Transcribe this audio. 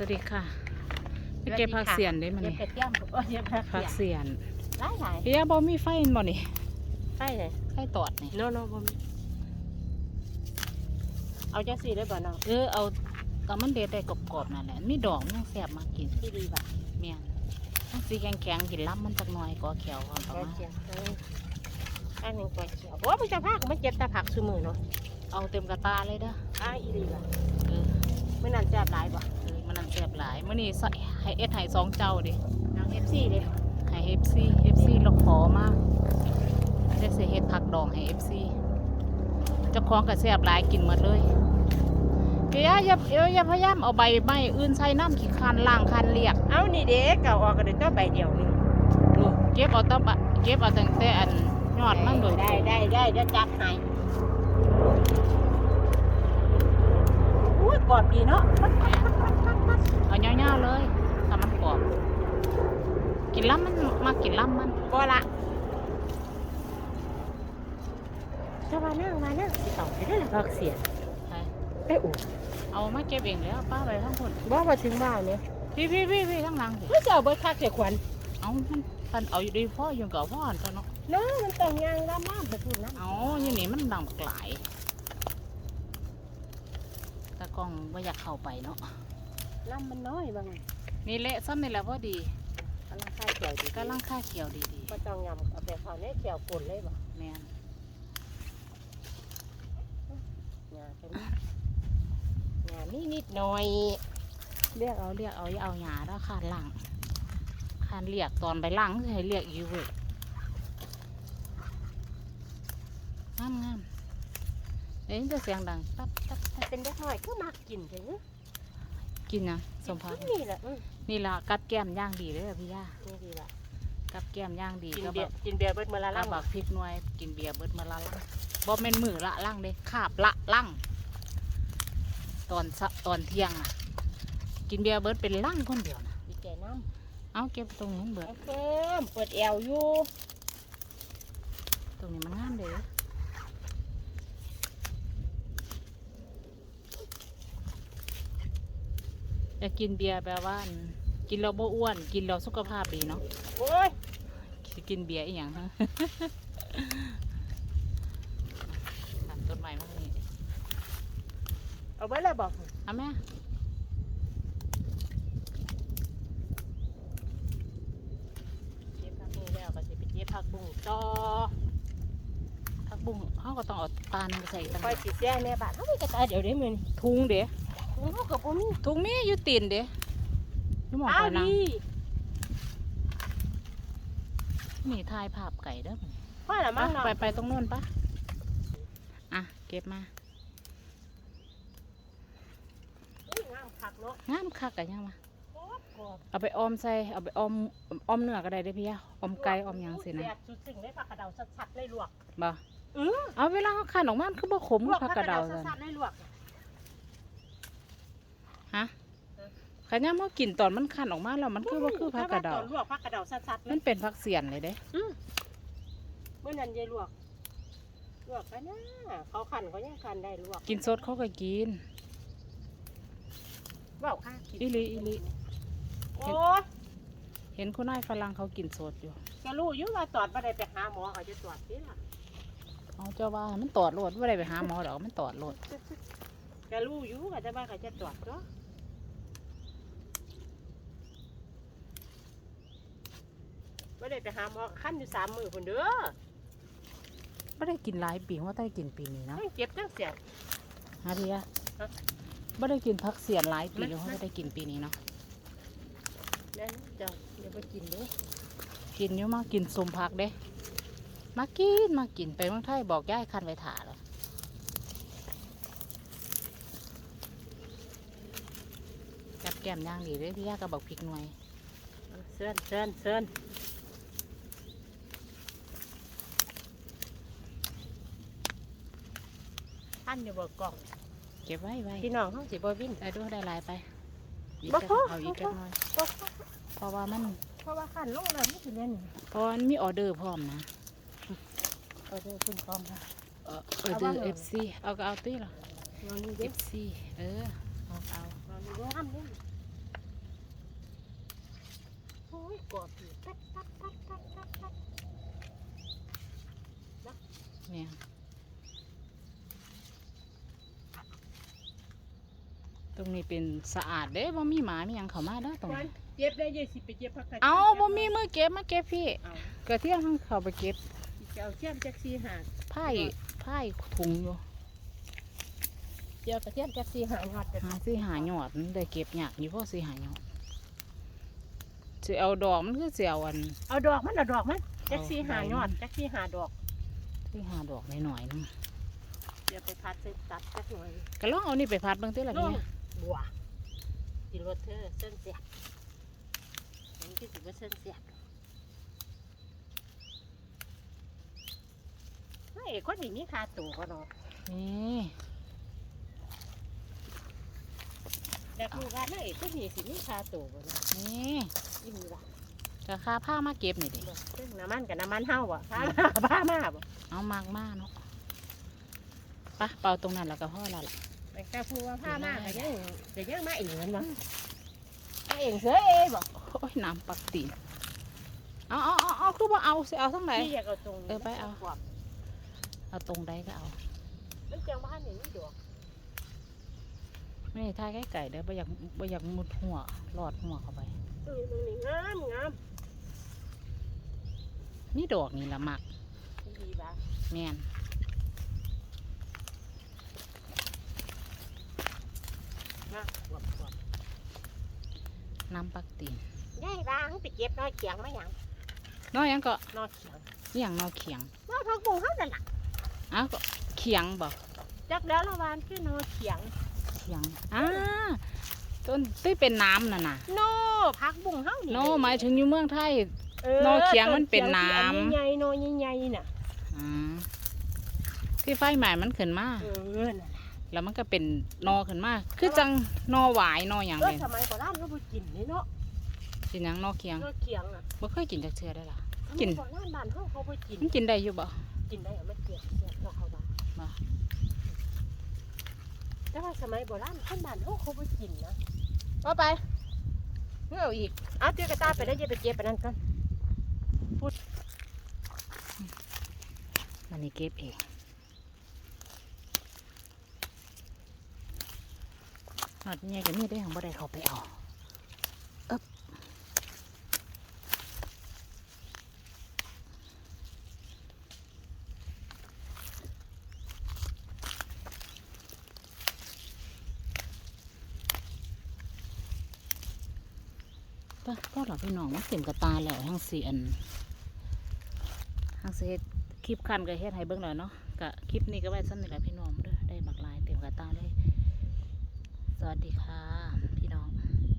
วัสดีค่ะไปเก็บผักเสียนได้มันเก็บนี่กระเทียมโอ้ยเก็บผักผักเสียนเสียนหลายหลายพี่ยาบ่มีไฟเห็นบ่นี่ใช่เลยไฟตอดนี่โนโนบ่มีเอาจังสี่ได้บ่น้องเออเอาเอามันเด็ดได้กรอบๆนั่นแหละมีดอกมันยังแซ่บมากินที่ดีบ่ะเมียนมันสีแข็งๆกินล้ำมันจักหน่อยก็เขียวความประกระมาณเทียมเอออันหนึงกระเทียมโอ้ยมันจะพักมันเก็บแต่ผักซุมือเนาะเอาเต็มกระตาเลยเด้ออ้ายอีดีบ่ะเออ มื้อนั้นแซ่บหลายบ่เออมันนั่น แซ่บหลายมื้อนี้ใส่ให้เอ็ดให้สองเจ้าดิน้อง FC เด้ให้ FC FC เราขอมาได้สิเฮ็ดผักดองให้ FC เจ้าของก็แซ่บหลายกินหมดเลยพี่ยาอย่าอย่าอย่าพยายามเอาใบไม้อื่นใส่น้ำขี้คานล่างคานเรียกเอานี่เด้เก่าออกก็ได้ตัวใบเดียวนี่นี่เก็บเอาแตั้งเก็บเอาตั้งแต่อันยอดมันโดยได้ได้ได้เดี๋ยวจัดให้อุ้ยกรอบดีเนาะ เอาเงาๆเลยถ้ามันกรอบกินล้ำมันมากินล้ำมันบ่ละจะมานั่งมานั่งสิเอาไปได้ละพักเสียนไปไปอุ่เอามาเก็บเองแล้วป้าไปทั้งคนบ่มาถึงบ้านเนี่ยพี่พี่พี่พี่ทั้งหลังสิเฮ้ยจะเอาเบิดคักเสียขวัญเอามันท่านเอาอยู่ดีพ่ออยู่กับพ่อตอนเนาะเนาะมันต้องยางละมากไปพูดนะเอาอยู่นี่มันดังบักหลายตากล้องว่าอยากเข้าไปเนาะ น้ำมันน้อยบางนี่เละซ้ำนี่แหละพอดีกำลังค่ายเขียวดีกำลังค่าเขียวดีก็ต้องยำเอาไปเขาในเขียวป่นเลยบ่ๆแม่นงาเป็นงานี่นิดหน่อยเรียกเอาเรียกเอาอย่าเอาหยาแล้วคานหลังคานเรียกตอนไปหลังให้เรียกอยู่เว้ยงามงามเอ้ยจะเสียงดังตับตับตับเป็นเด็กน้อยก็มักกินถึง กินนะสมพักนี่แหละอืมนี่ละกัดแก้มย่างดีเลยอะพี่ย่านี่ดีละกัดแก้มย่างดีกินก็เบีแบยร์บกินเบียร์เบิดมื้อละล่าลังบักพริกหน่วยกินเบียร์เบิดมาละลังบ่แม่นมือละลังเด้คาบละลังตอนสะตอนเที่ยงอะ กินเบียร์เบิดเป็นลังคนเดียวนะดีใจน้เอาเก็บตรงนู้นเบิำดเอาเพิ่มเปิดแอวอยู่ตรงนี้มันงามเด้ อยากกินเบียร์แปลว่าอันกินเราบ่อ้วน กินเราสุขภาพดีเนาะโอ้ยสิกินเบียร์อีหยังฮะตัดต้นไม้มานี่เอาไว้เลยบอกเอาแม่เก็บผักบุ้งแล้วก็จะไปเก็บผักบุ้งต่อผักบุ้งเขาก็ต้องเอาตาลไปใส่ตั้งคอยสิแซ่แม่บ้านเขาไม่กระตายเดี๋ยวได้มือนี่ทุงเด้ เขากับผมนี่ทุงมีอยู่ตีนเด้อยู่หมองอ้าควอยนั่งดีนี่ถ่ายภาพไก่เด้อพ่อละไปมั้งน้องไปไปตรงโน้นปะอะเก็บมา อุ้ยงามผักเนาะงามคักกันยังมาโคตรกรอบเอาไปออมใส่ เอาไปออมออมเนื้อก็ได้เด้อพี่ยาออมไก่ออมหยังสินะแซ่บสุดสิ่งได้ผักกระเดาชัดๆเลยลวกบ่ เออเอาเวลาเขาขันออกมามันคือบ่ขมลวกผัผักกกกระระเดาเดาซั่นชัดๆเลยลวก ฮะขันย่ามเขากินตอนมันขันออกมาแล้วมันคือบ่คือผักกระเดาถ้ว่ตอนลวกผักกระเดาชัดๆเลมัยนเป็นผักเสียนเลยเด้เมื่อนั้นยายลวกลวกกันนะเขาขันเขายังขันได้ลวก กินสดเขาก็กินเว่าข้ากินอีหลีอีหลีโอ้ยเห็นคุณนายฝรั่งเขากินสดอยู่ก็รู้อยู่ว่าตอดมาได้ไปหาหมอเขาจะตรวจที่ล่ะเอาเจ้าว่าให้มันตอดโลดว่าได้ไปหาหมอดอกมันตอดโลดก็รู้อยู่ว่าจะว่าเขาจะตรวจก็ ไม่ได้ไปหาหมอขั้นอยู่สามมือคนเด้อไม่ได้กินหลายปีว่าได้กินปีนี้นะทั้งเจ็บทั้งเสียบฮะพี่อะฮะ ไม่ได้กินผักเสียนหลายปีมันแล้วเขาไม่ได้กินปีนี้เนาะนั่นเจ้าอย่าไปกินเด้อกินอยู่มากินสมผักเด้ มากินมากินไปเมืองไทยบอกย่ายคันไว้ถาเลยจับแก้มย่างดีเลยพี่ย่าก็บอกพริกหน่วยเซินเซินเซิน ท่านอยู่บ่กล่องเก็บไว้ไว้พี่น้องเขาสิบ่วินได้ดูได้หลายไปอีกบ่จักพอเอาอีกบ่พอจักหน่อยเพราะว่ามันเพราะว่าขันลงแล้วไม่ถึงเล่นเพราะว่ามันมีออเดอร์พร้อมนะเออเดี๋ยวคุณพร้อมค่ะ เออออเดอร์เอฟซีเอาก็เอาตีหรอนอนนี่เอเด็กฟซีเออเอาเอานอนนี่เด้อห้ามเล่นกรอบอยู่ตัดตัดตัดตัดตัดตัดเนี่ย รงนี้เป็นสะอาดเด้บ่มีหมามีหยังเข้ามาเด้อตรงวันนี้เจ็บได้ยี่สิบไปเจ็บผักกาดเอาบ่มีมือเก็บมาเก็บพี่เอากระเทียมทั้งเข้าไปเก็บเจ้าเทียมจักซีหาดไผ่ไผ่ถุงอยู่เจ้ากระเทียมจักซีหาดหอดกันหาสิหาหยอดมันได้เก็บยากอยู่พอสิหาหยอดสิเอาดอกมันคือสิเอาอันเอาดอกมันเอาดอกมันจักซีเอาหาใบมันยอดจักซีหาดอกสิหาดอกหน่อยๆนึงเดี๋ยวไปพัดใส่ตัดจักหน่อยก็ลองเอานี่ไปพัดเบิ่งติล่ะลพี่ง บัวกินรถเธอเส้นเสียบอันนี้คือสิว่าเส้นเสียบเฮ้ยคนนี้มีคาตู่ก็เนาะนี่แต่คือว่าเฮ้ยคนนี้สิมีคาตู่ก็เนาะนี่ยิ่งละก็ค่าผ้ามาเก็บนี่ดิซึ่งน้ำมันกับน้ำมันเฮาบ่ผ้ามาผ้ามาบ่เอามากมากเนาะไปะเป่าตรงนั้นแล้วก็พอแล้วล่ะ แต่แค่พูดว่าผ้ามาก็ยังก็ยังมาเองมันบ่มาเองเสือเองบ่โอ้ยน้ำปักตีนเอาเอาเอาเอาคือว่าเอาสิเอาทั้งไหนพี่อยากเอาตรงนี้เออไปเอาเอาตรงใดก็เอามันจังบ้านนี่มีดอกไม่ได้ทายไก่ๆเด้อบ่อยากบ่อยากมุดหัวรอดหัวเข้าไปเออมึงนี่งามงามนี่ดอกนี่ละมักดีบ่ะแม่น นะกวบกวบน้ำปักตีนยายบ้างไปเก็บน้อยเขียงมาหยังน้อยหยังก็น้อยเขียงนี่หยังนอเขียงน้อยพักบุ้งเฮานั่นล่ะอ้าวก็เขียงบ่จักแล้วละวานคือน้อยเขียงเขียงอ่าต้นที่เป็นน้ำน่ะน่ะโนพักบุ้งเฮานี่โนหมายถึงอยู่เมืองไทยเออนอเขียงมันเป็นน้ำต้เขียงที่อัใหญ่ๆน้อยใหญ่ๆน่ะอืมที่ไฟใหม่มันขึ้นมาเออนั่นล่ะ แล้วมันก็เป็นนอขึ้นมาคือจังนอหวายนออย่างเอเลอยสมัยโบราณเราบ่กินนี่เนาะกินหยังนอเคียงน้อยเขียงอะบ่เคยกินจากเชือได้ล่ะสมัยกินโบราณบ้านเฮาเขาบ่กินมันกินได้อยู่บ่กินได้เอามาเกี่ยวเกี่ยวเนาะเขาว่าบ่แต่ว่าสมัยโบราณคนบ้านเฮาเขาบ่กินนะเอาไปเงเอาอีกเอาเตี้ยกระตายไปได้วอย่าไปเก็บไปนั่นก่อนมันนี่เก็บเอง นอดเนี่ยก็มีได้ของบ่ได้เขาไปเอาเอ๊บปะพ่อหลับพี่น้องมันเต็มกระตาแล้วทั้งสี่อันทั้งสี่เฮ็ดคลิปคันก็เฮ็ดให้เบิ่งแล้วเนาะกะคลิปนี้ก็ไว้ซ้ำนี่แหละพี่น้องเด้อ วัสดีค่ะ